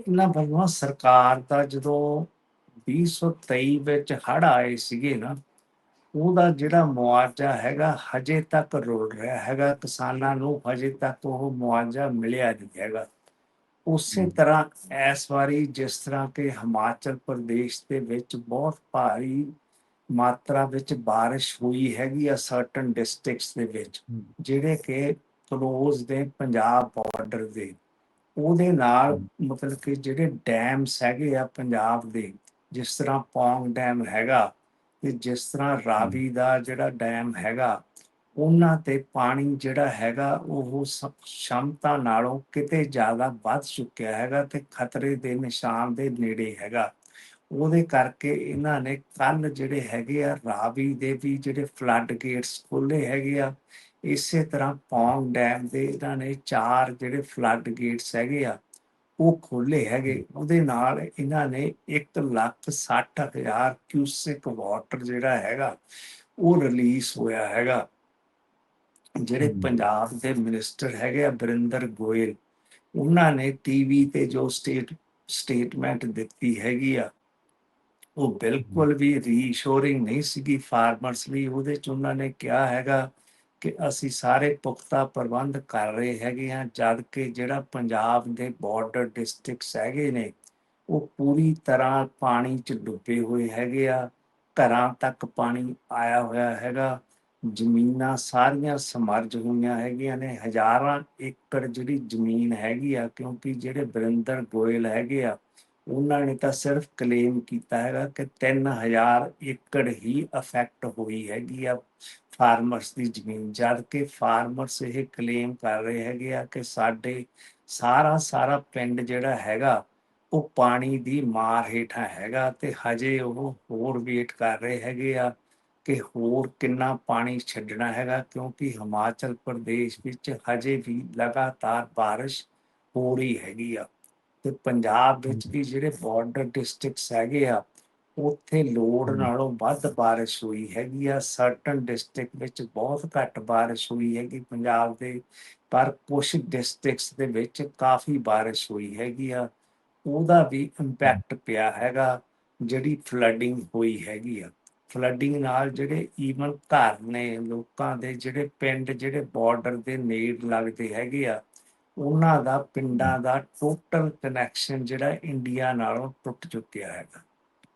ਇਹਨਾਂ ਵੱਲੋਂ ਸਰਕਾਰ ਦਾ ਜਦੋਂ 2023 ਵਿੱਚ ਹੜ੍ਹ ਆਏ ਸੀਗੇ ਨਾ ਉਹਦਾ ਜਿਹੜਾ ਮੁਆਵਜ਼ਾ ਹੈਗਾ ਹਜੇ ਤੱਕ ਰੁਲ ਰਿਹਾ ਹੈਗਾ ਕਿਸਾਨਾਂ ਨੂੰ ਹਜੇ ਤੱਕ ਉਹ ਮੁਆਵਜ਼ਾ ਮਿਲਿਆ ਨਹੀਂ ਹੈਗਾ ਉਸੇ ਹਮ। ਤਰ੍ਹਾਂ ਇਸ ਵਾਰੀ ਜਿਸ ਤਰ੍ਹਾਂ ਕਿ ਹਿਮਾਚਲ ਪ੍ਰਦੇਸ਼ ਦੇ ਵਿੱਚ ਬਹੁਤ ਭਾਰੀ ਮਾਤਰਾ ਵਿੱਚ بارش ਹੋਈ ਹੈਗੀ ਆ ਸਰਟਨ ਡਿਸਟ੍ਰਿਕਟਸ ਦੇ ਵਿੱਚ ਹਮ। ਜਿਹੜੇ ਕਿ ਕਲੋਜ਼ ਦੇ ਪੰਜਾਬ ਬਾਰਡਰ ਦੇ ਉਹਦੇ ਨਾਲ ਮਤਲਬ ਕਿ ਜਿਹੜੇ ਡੈਮਸ ਹੈਗੇ ਆ ਪੰਜਾਬ ਦੇ ਜਿਸ ਤਰ੍ਹਾਂ ਪੌਂਗ ਡੈਮ ਹੈਗਾ ਤੇ ਜਿਸ ਤਰ੍ਹਾਂ ਰਾਵੀ ਦਾ ਜਿਹੜਾ ਡੈਮ ਹੈਗਾ ਉਹਨਾਂ ਤੇ ਪਾਣੀ ਜਿਹੜਾ ਹੈਗਾ ਉਹ ਸ਼ਮਤਾ ਨਾਲੋਂ ਕਿਤੇ ਜ਼ਿਆਦਾ ਵੱਧ ਚੁੱਕਿਆ ਹੈਗਾ ਤੇ ਖਤਰੇ ਦੇ ਨਿਸ਼ਾਨ ਦੇ ਨੇੜੇ ਹੈਗਾ। ਉਹਦੇ ਕਰਕੇ ਇਹਨਾਂ ਨੇ ਕੱਲ ਜਿਹੜੇ ਹੈਗੇ ਆ ਰਾਵੀ ਦੇ ਵੀ ਜਿਹੜੇ ਫਲੱਡ ਗੇਟਸ ਖੋਲੇ ਹੈਗੇ ਆ ਇਸੇ ਤਰ੍ਹਾਂ ਪੌਂਗ ਡੈਮ ਦੇ ਇਹਨਾਂ ਨੇ ਚਾਰ ਜਿਹੜੇ ਫਲੱਡ ਗੇਟਸ ਹੈਗੇ ਆ ਉਹ ਖੋਲੇ ਹੈਗੇ। ਉਹਦੇ ਨਾਲ ਇਹਨਾਂ ਨੇ 1 ਲੱਖ 60 ਹਜ਼ਾਰ ਕਿਊਸਿਕ ਵਾਟਰ ਜਿਹੜਾ ਹੈਗਾ ਉਹ ਰਿਲੀਜ਼ ਹੋਇਆ ਹੈਗਾ। ਜਿਹੜੇ। ਪੰਜਾਬ ਦੇ ਮਿਨਿਸਟਰ ਹੈਗੇ ਆ ਬਰਿੰਦਰ ਗੋਇਲ ਉਹਨਾਂ ਨੇ ਟੀਵੀ ਤੇ ਜੋ ਸਟੇਟ ਸਟੇਟਮੈਂਟ ਦਿੱਤੀ ਹੈਗੀ ਆ। ਉਹ ਬਿਲਕੁਲ ਵੀ ਰੀਸ਼ੋਰਿੰਗ ਨਹੀਂ ਸੀਗੀ। ਫਾਰਮਰਸ ਲਈ ਉਹਦੇ ਚ ਉਹਨਾਂ ਨੇ ਕਿਹਾ ਹੈਗਾ ਕਿ ਅਸੀਂ ਸਾਰੇ ਪੁਖਤਾ ਪ੍ਰਬੰਧ ਕਰ ਰਹੇ ਹੈਗੇ ਆ ਜਦ ਕਿ ਜਿਹੜਾ ਪੰਜਾਬ ਦੇ ਬਾਰਡਰ ਡਿਸਟ੍ਰਿਕਟਸ ਹੈਗੇ ਨੇ ਉਹ ਪੂਰੀ ਤਰ੍ਹਾਂ ਪਾਣੀ ਚ ਡੁੱਬੇ ਹੋਏ ਹੈਗੇ ਆ। ਘਰਾਂ ਤੱਕ ਪਾਣੀ ਆਇਆ ਹੋਇਆ ਹੈਗਾ। ਜ਼ਮੀਨਾਂ ਸਾਰੀਆਂ ਸਮਰਜ ਹੋਈਆਂ ਹੈਗੀਆਂ ਨੇ, ਹਜ਼ਾਰਾਂ ਏਕੜ ਜਿਹੜੀ ਜ਼ਮੀਨ ਹੈਗੀ ਆ, ਕਿਉਂਕਿ ਜਿਹੜੇ ਬਰਿੰਦਰ ਗੋਇਲ ਹੈਗੇ ਆ, ਉਹਨਾਂ ਨੇ ਤਾਂ ਸਿਰਫ ਕਲੇਮ ਕੀਤਾ ਹੈਗਾ ਕਿ 3000 ਏਕੜ ਹੀ ਅਫੈਕਟ ਹੋਈ ਹੈਗੀ ਆ ਫਾਰਮਰਸ ਦੀ ਜ਼ਮੀਨ। ਜਦ ਕਿ ਫਾਰਮਰਸ ਇਹ ਕਲੇਮ ਕਰ ਰਹੇ ਹੈਗੇ ਆ ਕਿ ਸਾਡੇ ਸਾਰਾ ਸਾਰਾ ਪਿੰਡ ਜਿਹੜਾ ਹੈਗਾ, ਉਹ ਪਾਣੀ ਦੀ ਮਾਰ ਹੇਠਾਂ ਹੈਗਾ ਤੇ ਹਜੇ ਉਹ ਹੋਰ ਵੇਟ ਕਰ ਰਹੇ ਹੈਗੇ ਆ। ਕਿ ਹੋਰ ਕਿੰਨਾ ਪਾਣੀ ਛੱਡਣਾ ਹੈਗਾ ਕਿਉਂਕਿ ਹਿਮਾਚਲ ਪ੍ਰਦੇਸ਼ ਵਿੱਚ ਹਜੇ ਵੀ ਲਗਾਤਾਰ بارش ਹੋ ਰਹੀ ਹੈਗੀ ਆ ਤੇ ਪੰਜਾਬ ਵਿੱਚ ਵੀ ਜਿਹੜੇ ਬਾਰਡਰ ਡਿਸਟ੍ਰਿਕਟਸ ਹੈਗੇ ਆ ਉੱਥੇ ਲੋੜ ਹਮ। ਨਾਲੋਂ ਵੱਧ بارش ਹੋਈ ਹੈਗੀ ਆ ਸਰਟਨ ਡਿਸਟ੍ਰਿਕਟ ਵਿੱਚ ਬਹੁਤ ਘੱਟ بارش ਹੋਈ ਹੈਗੀ ਪੰਜਾਬ ਦੇ ਪਰ ਕੁਝ ਡਿਸਟ੍ਰਿਕਟਸ ਦੇ ਵਿੱਚ ਕਾਫੀ بارش ਹੋਈ ਹੈਗੀ ਆ ਉਹਦਾ ਵੀ ਇੰਪੈਕਟ ਪਿਆ ਹੈਗਾ ਜਿਹੜੀ ਫਲੱਡਿੰਗ ਹੋਈ ਹੈਗੀ ਆ ਫਲੱਡਿੰਗ ਨਾਲ ਜਿਹੜੇ ਈਵਨ ਘਰ ਨੇ, ਲੋਕਾਂ ਦੇ ਜਿਹੜੇ ਪਿੰਡ, ਜਿਹੜੇ ਬਾਰਡਰ ਦੇ ਨੇੜ ਲੱਗਦੇ ਹੈਗੇ ਆ, ਉਹਨਾਂ ਦਾ ਪਿੰਡਾਂ ਦਾ ਟੋਟਲ ਕਨੈਕਸ਼ਨ ਜਿਹੜਾ ਇੰਡੀਆ ਨਾਲੋਂ ਟੁੱਟ ਚੁੱਕਿਆ ਹੈਗਾ।